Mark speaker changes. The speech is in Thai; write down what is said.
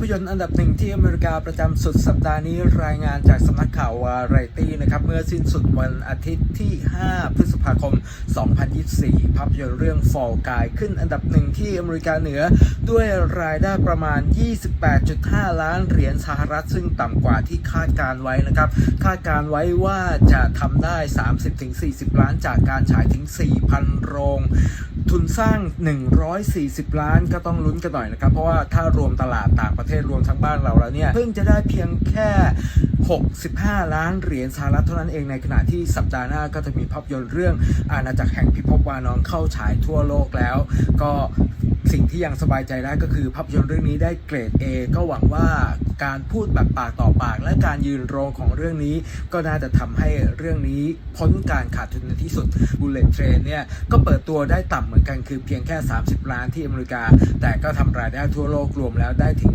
Speaker 1: พยนตร์อันดับหนึ่งที่อเมริกาประจำสุดสัปดาห์นี้รายงานจากสำนักข่าววาไรตี้นะครับเมื่อสิ้นสุดวันอาทิตย์ที่ 5 พฤษภาคม 2024 ภาพยนตร์เรื่อง Fall Guy ขึ้นอันดับหนึ่งที่อเมริกาเหนือ ด้วยรายได้ประมาณ 28.5 ล้านเหรียญสหรัฐซึ่งต่ำกว่าที่คาดการไว้นะครับ คาดการไว้ว่าจะทำได้ 30-40 ล้านจากการฉายถึง 4,000 โรง ทุนสร้าง 140 ล้านก็ต้องลุ้นกันหน่อยนะครับ เพราะว่าถ้ารวมตลาดต่างประเทศรวมทั้งบ้านเราแล้วเนี่ย เพิ่งจะได้เพียงแค่ 65 ล้านเหรียญสหรัฐเท่านั้นเองในขณะที่สัปดาห์หน้าก็จะมีภาพยนตร์เรื่องอาณาจักรแห่งพิภพวานอนเข้าฉายทั่วโลกแล้ว ก็สิ่งที่ยังสบายใจได้ก็คือภาพยนตร์เรื่องนี้ได้เกรด A ก็หวังว่าการพูดแบบปากต่อปาก และการยืนโรงของเรื่องนี้ ก็น่าจะทำให้เรื่องนี้พ้นการขาดทุนในที่สุด Bullet Train เนี่ยก็เปิดตัวได้ต่ำเหมือนกันคือเพียงแค่ 30 ล้านที่อเมริกา แต่ก็ทำรายได้ทั่วโลกรวมแล้วได้ถึง